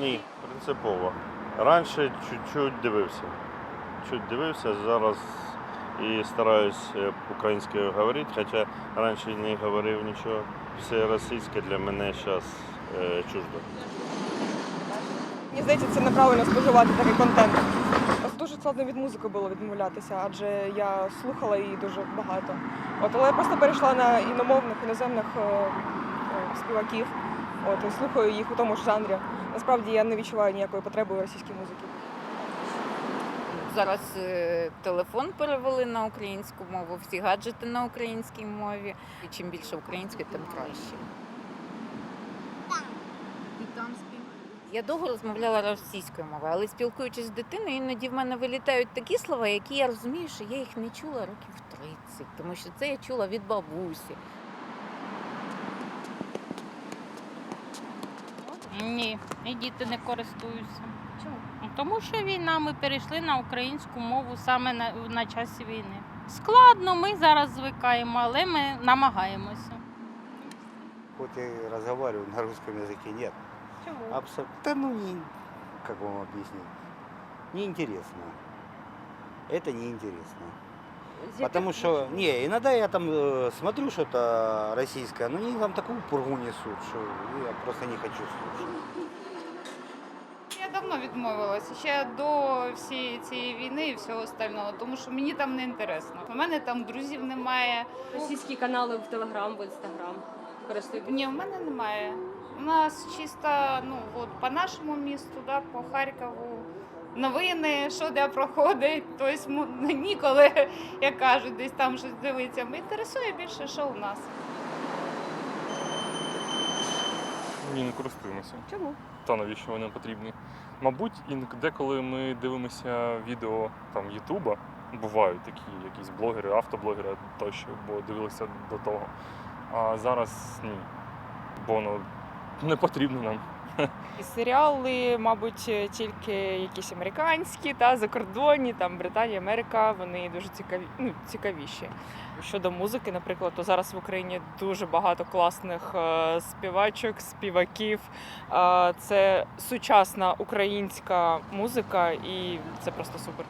Ні, принципово. Раніше чуть-чуть дивився. Чуть дивився, зараз і стараюсь е, українською говорити, хоча раніше не говорив нічого. Все російське для мене зараз чуждо. Мені здається, це неправильно споживати такий контент. Дуже складно від музики було відмовлятися, адже я слухала її дуже багато. От, але я просто перейшла на іномовних, іноземних е, е, співаків. От, і слухаю їх у тому ж жанрі. Насправді я не відчуваю ніякої потреби у російській музиці. Зараз е, телефон перевели на українську мову, всі гаджети на українській мові. І чим більше української, тим краще. Я довго розмовляла російською мовою, але спілкуючись з дитиною, іноді в мене вилітають такі слова, які я розумію, що я їх не чула років 30, тому що це я чула від бабусі. Ні, і діти не користуються. Чому? Ну, Тому що війна, ми перейшли на українську мову саме на, на часі війни. Складно, ми зараз звикаємо, але ми намагаємося. Хоть и разговариваю, на русском языке нет. Чому? Абсолютно. Да ну, не, как вам объяснить? Неинтересно. Это неинтересно. Потому что, не, иногда я там э, смотрю что-то российское, но они там такую пургу несут, что я просто не хочу слушать. Я давно відмовилася ще до всієї цієї війни і всього остального, тому що мені там не інтересно. У мене там друзів немає. Російські канали в Телеграм, в Інстаграм. Користуєтесь? Ні, в мене немає. У нас чисто ну от по нашому місту, да, по Харкову. Новини, що де проходить, тобто ніколи, як кажуть, десь там щось дивитися. Мене інтересує більше, що у нас. Ні, не користуємося. Чому? Та навіщо вони потрібні? Мабуть, деколи ми дивимося відео там Ютуба, бувають такі якісь блогери, автоблогери тощо, бо дивилися до того. А зараз ні. Бо ну, не потрібно нам. І серіали, мабуть, тільки якісь американські та закордонні, там Британія, Америка, вони дуже цікаві, ну, цікавіші. Щодо музики, наприклад, то зараз в Україні дуже багато класних е, співачок, співаків. Е, це сучасна українська музика, і це просто супер.